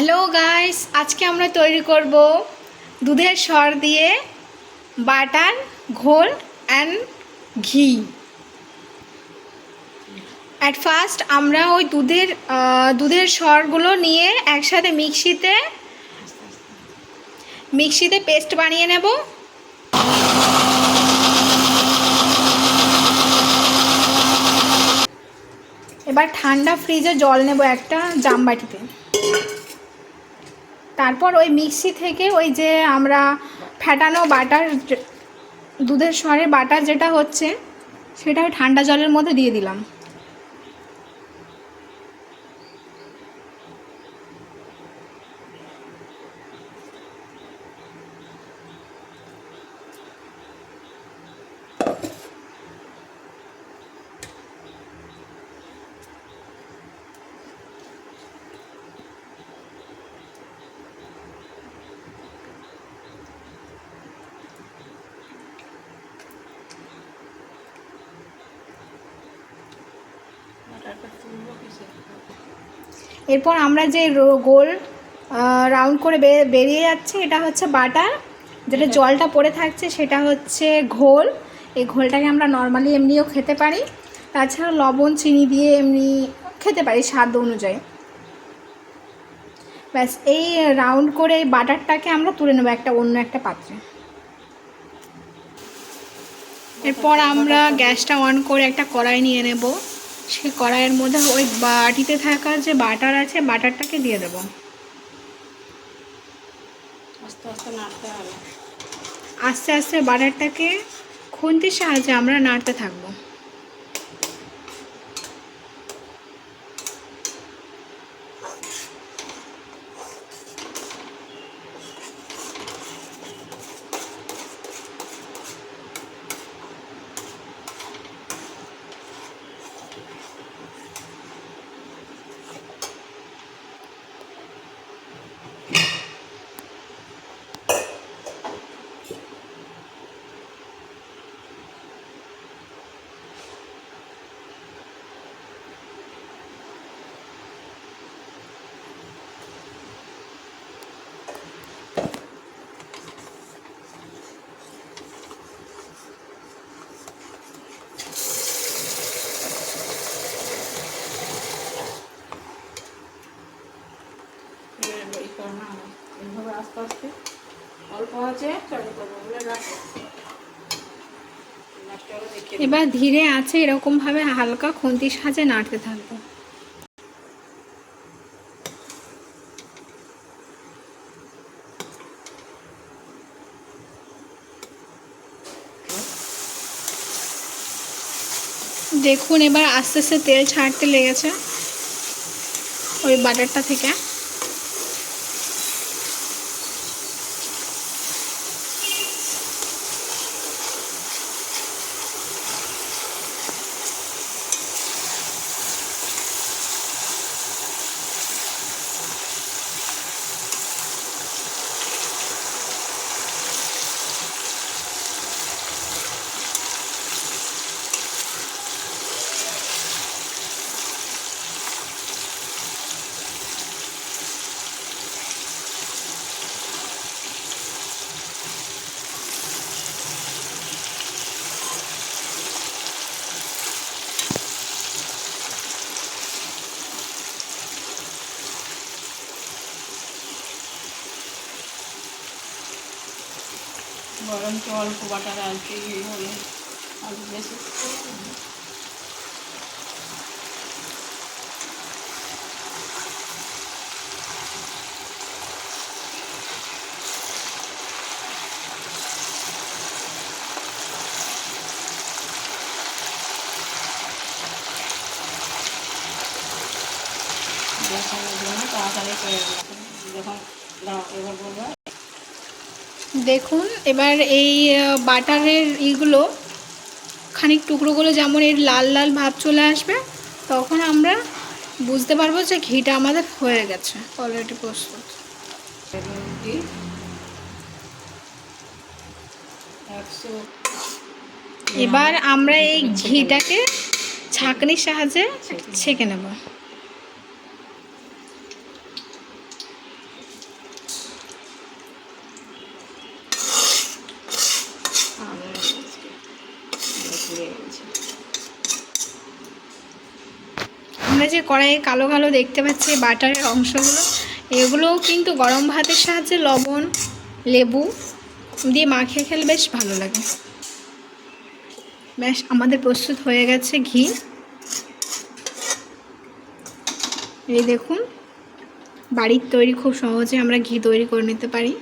Hello guys আজকে আমরা তৈরি করব দুধের সর দিয়ে বাটার, ঘোল অ্যান্ড ঘি। অ্যাট ফার্স্ট আমরা ওই দুধের দুধের সরগুলো নিয়ে একসাথে মিক্সিতে মিক্সিতে পেস্ট বানিয়ে নেব। এবার ঠান্ডা ফ্রিজে জল নেব একটা জামবাটিতে। তারপর ওই মিক্সি থেকে ওই যে আমরা ফ্যাটানো বাটার, দুধের সরে বাটার যেটা হচ্ছে, সেটা ঠান্ডা জলের মধ্যে দিয়ে দিলাম। এরপর আমরা যে গোল রাউন্ড করে বেরিয়ে যাচ্ছে এটা হচ্ছে বাটার যেটা জলটা পড়ে থাকছে সেটা হচ্ছে ঘোল। এই ঘোলটাকে আমরা নর্মালি এমনিও খেতে পারি। তাছাড়া লবণ চিনি দিয়ে এমনি খেতে পারি স্বাদ অনুযায়ী। ব্যাস এই রাউন্ড করে এই বাটারটাকে আমরা তুলে নেব একটা অন্য একটা পাত্রে। এরপর আমরা গ্যাসটা অন করে একটা কড়াই নিয়ে নেব। সেই কড়াইয়ের মধ্যে ওই বাটিতে থাকা যে বাটার আছে বাটারটাকে দিয়ে দেবো। আস্তে আস্তে নাড়তে হবে। আস্তে আস্তে বাটারটাকে খুন্তির সাহায্যে আমরা নাড়তে থাকব এই করে না হবে। এইভাবে আস্তে আস্তে এবার ধীরে আছে এরকমভাবে হালকা খুন্তির সাজে নাড়তে থাকব। দেখুন এবার আস্তে আস্তে তেল ছাড়তে লেগেছে ওই বাটারটা থেকে। গরম তো অল্প বাটার আলতে হবে আলু বেশি দেখানোর জন্য তাড়াতাড়ি করে দিচ্ছি যখন দাও এবার বলবো দেখুন এবার এই বাটারের ইগুলো খানিক টুকরোগুলো যেমন এর লাল লাল ভাব চলে আসবে তখন আমরা বুঝতে পারব যে ঘিটা আমাদের হয়ে গেছে অলরেডি প্রস্তুত। এবার আমরা এই ঘিটাকে ছাঁকনির সাহায্যে ছেঁকে নেব। আমরা যে কড়াইয়ে কালো কালো দেখতে পাচ্ছি বাটারের অংশগুলো, এগুলোও কিন্তু গরম ভাতের সাহায্যে লবণ, লেবু দিয়ে মাখিয়ে খেলে বেশ ভালো লাগে। ব্যাস, আমাদের প্রস্তুত হয়ে গেছে ঘি। এই দেখুন, বাড়ির তৈরি খুব সহজে আমরা ঘি তৈরি করে নিতে পারি।